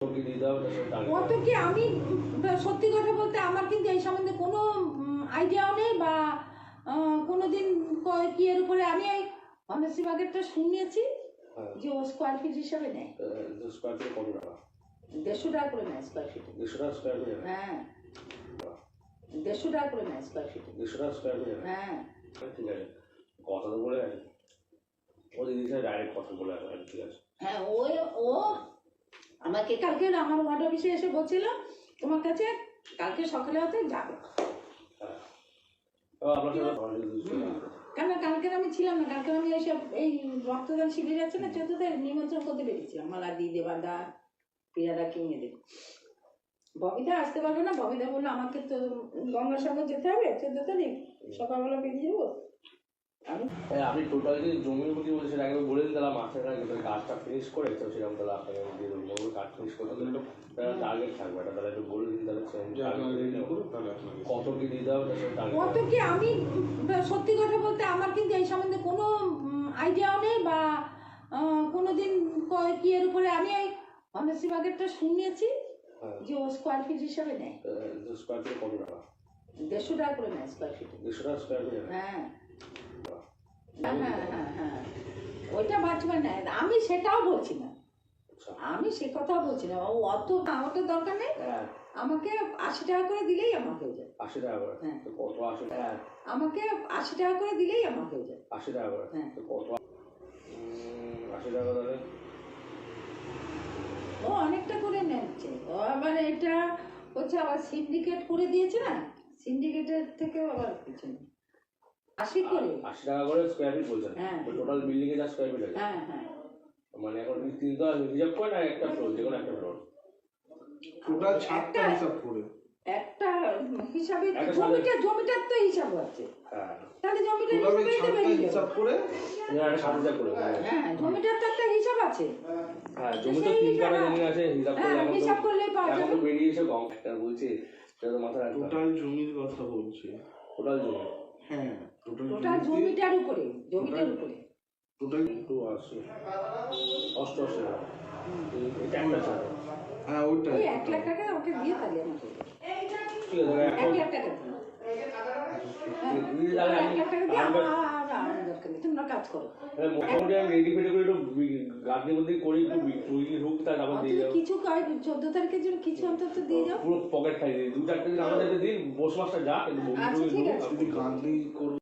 কত কি আমি সত্যি কথা বলতে আমার কিন্তু এই সম্বন্ধে কোনো আইডিয়াও নেই বা কোনো দিন কি এর উপরে আমি এই অনার্সি বাগেরটা শুনিয়েছি হ্যাঁ। যে ও স্কোয়ার ফিট হিসাবে নেয়। স্কোয়ার ফিট কত টাকা। দেড়শো টাকা করে নেয় স্কোয়ার ফিটে দেড়শো টাকা স্কোয়ার ফিট হ্যাঁ। দেড়শো টাকা করে নেয় স্কোয়ার ফিটে দেড়শো টাকা স্কোয়ার ফিট হ্যাঁ। ঠিক আছে। কথা তো বলে ও স্যার ডাইরেক্ট কথা বলে ঠিক আছে। হ্যাঁ ও ও আমাকে কালকে আমার ওয়ার্ড অফিসে এসে বলছিল তোমার কাছে কালকে সকালে হতে যাবে। কেন কালকে আমি ছিলাম না কালকে আমি এইসব এই রক্তদান শিবির আছে না চোদ্দতে নিমন্ত্রণ করতে পেরেছিলাম মালা দি দেবাদা পিয়াদা কিনে দেব ববিতা আসতে পারবে না ববিতা বলল আমাকে তো গঙ্গাসাগর যেতে হবে চোদ্দ তারিখ সকালবেলা বেরিয়ে যাব। আপনি টোটাল যে জমির প্রতি বলছেন সেটা একবার বলে দিন তাহলে মাসের আগে তাহলে কাজটা ফিনিশ করে তো সেরকম তাহলে আপনাকে আমি দিয়ে দেবো। কাজ ফিনিশ করতে গেলে একটু টার্গেট থাকবে এটা তাহলে একটু বলে দিন তাহলে তাহলে কত কি দিয়ে দাও তার কত কি আমি সত্যি কথা বলতে আমার কিন্তু এই সম্বন্ধে কোনো আইডিয়াও নেই বা কোনো দিন কি এর উপরে আমি এই অনার্সি বাগেরটা শুনিয়েছি হ্যাঁ। যে ও স্কোয়ার ফিট হিসাবে নেয়। স্কোয়ার ফিট কত টাকা? দেড়শো টাকা করে নেয় স্কোয়ার ফিট দেড়শো টাকা স্কোয়ার ফিট হ্যাঁ। হ্যাঁ হ্যাঁ হ্যাঁ হ্যাঁ ওইটা বাঁচবে না আমি সেটাও বলছি না আচ্ছা আমি সে কথাও বলছি না ও অত আমাকে দরকার নেই হ্যাঁ আমাকে আশি টাকা করে দিলেই আমার হয়ে যায় আশি টাকা করে হ্যাঁ। কত আশি টাকা আমাকে আশি টাকা করে দিলেই আমার হয়ে যায় আশি টাকা করে হ্যাঁ। তো কত আশি টাকা তাহলে ও অনেকটা করে নিচ্ছে ও আবার এটা হচ্ছে আবার সিন্ডিকেট করে দিয়েছে না সিন্ডিকেটের থেকেও আবার পিছনে আশি করে আশি টাকা করে স্কোয়ার ফিট বলছেন। হ্যাঁ। টোটাল বিল্ডিং এ যা স্কোয়ার ফিট আছে। হ্যাঁ হ্যাঁ। মানে এখন তিনটা হিসাব করে না একটা ফ্লোর যে কোনো একটা ফ্লোর টোটাল ছাদটা হিসাব করে। একটা হিসাবে জমিটা জমিটার তো হিসাব আছে। হ্যাঁ। তাহলে জমিটার হিসাবে তো বেরিয়ে করে? হ্যাঁ হ্যাঁ। জমিটার তো একটা হিসাব আছে। হ্যাঁ জমি তো তিন হিসাবে- জমি আছে হিসাব করে হ্যাঁ, হিসাব তো করলেই পাওয়া যাবে। তো বেরিয়েছে কম একটা বলছি টোটাল জমির কথা বলছি। টোটাল জমি। হ্যাঁ টোটাল জমিটার উপরে জমিটার উপরে। টোটাল টু আশি অষ্টআশি হ্যাঁ ওইটাই। এক লাখ টাকা ওকে দিয়ে তাহলে আমাকে। এক লাখ টাকা। দিন। দিদি তাহলে এক লাখ টাকা দিয়ে আমার দরকার নেই। তোমরা কাজ করো। মোটামুটি আমি রেডি ফেডি করে একটু গার্ডের মধ্যে করি? একটু উইকলি হোক তার আবার দিয়ে যাও। কিছু কাজ চোদ্দ তারিখের জন্য কিছু অন্তত দিয়ে যাও। পুরো পকেট খাই দিই দু চারটে দিন আমাদের দিন বসবাসটা যা কিন্তু আচ্ছা, ঠিক আছে। করব